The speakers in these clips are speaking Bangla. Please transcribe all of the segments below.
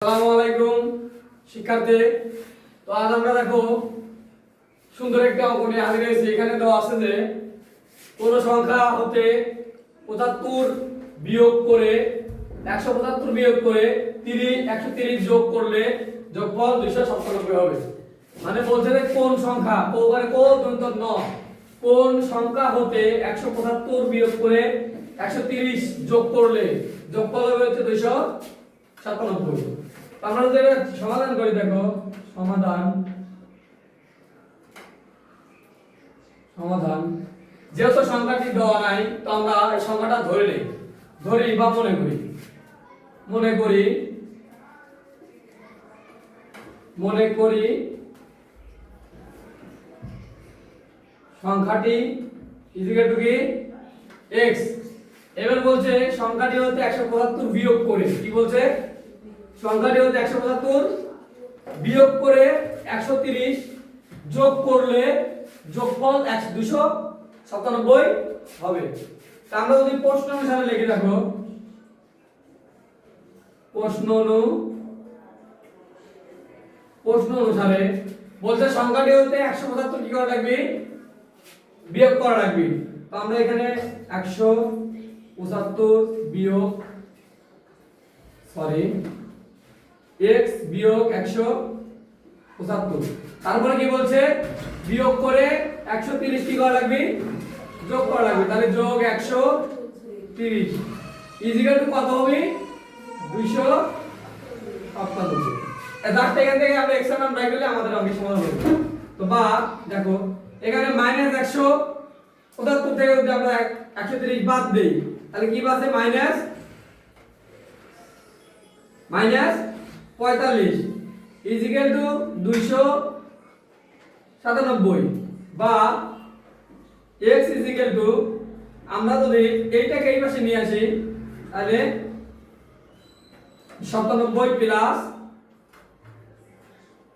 আসসালামু শিক্ষার্থী। তো আজ আমরা দেখো সুন্দর একটা অঙ্ক হাজির হয়েছি। এখানে দেওয়া আছে যে কোন সংখ্যা হতে পঁচাত্তর বিয়োগ করে একশো পঁচাত্তর বিয়োগ করে তিরিশ একশো তিরিশ যোগ করলে যোগফল দুইশো সাতানব্বই হবে। মানে বলছে যে কোন সংখ্যা? ও মানে কোন দন্ত ন। কোন সংখ্যা হতে একশো পঁচাত্তর বিয়োগ করে একশো তিরিশ যোগ করলে যোগফল হবে হচ্ছে দুইশো সাতানব্বই আমরা যদি সমাধান করি দেখো, সমাধান সমাধান। যেহেতু সংখ্যাটি দেওয়া নাই, তো আমরা এই সংখ্যাটা ধরে নেই। ধরি বা মনে করি। মনে করি মনে করি সংখ্যাটি কি? x এবার বলছে সংখ্যাটি হতে 175 বিয়োগ করে। কি বলছে? সংখ্যাটি হতে 175 বিয়োগ করে 130 যোগ করলে যোগফল 297 হবে। তা আমরা যদি প্রশ্ন অনুসারে লিখে রাখো প্রশ্ন অনু, প্রশ্ন অনুসারে বলছে সংখ্যাটি হতে 175 কি করা লাগবে? বিয়োগ করা লাগবে। তো আমরা এখানে 175 বিয়োগ সরি x বিয়োগ 175 তারপরে কি বলছে? বিয়োগ করে 130 কি করা লাগবে? যোগ করা লাগবে। তাহলে যোগ 130 ইজিক্যাল টু কত হবে? 297 এদারটা এখান থেকে আমরা এর মান বাই করলে আমাদের অঙ্কের সমাধান হবে তো বা, দেখো, এখানে মাইনাস 100 পঁচাত্তর থেকে যদি আমরা একশো তিরিশ বাদ দেই, তাহলে কি বাসে? মাইনাস মাইনাস পঁয়তাল্লিশ ইজিক্যাল টু দুইশো সাতানব্বই বা এক্স ইজিক্যাল টু আমরা যদি এইটাকে এই পাশে নিয়ে আসি, তাহলে সাতানব্বই প্লাস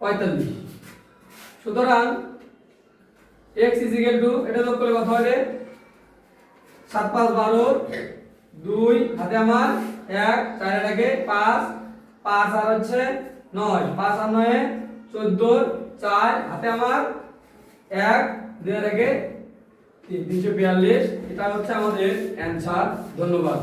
পঁয়তাল্লিশ। সুতরাং is equal to, এটা যোগ করলে কত হবে? 7 5 12 2 হাতে আমার 1 চার এটাকে 5 5 আর হচ্ছে 9 5 আর 9 14 4 হাতে আমার এক, দুই এটাকে 342 এটা হচ্ছে আমাদের অ্যান্সার ধন্যবাদ।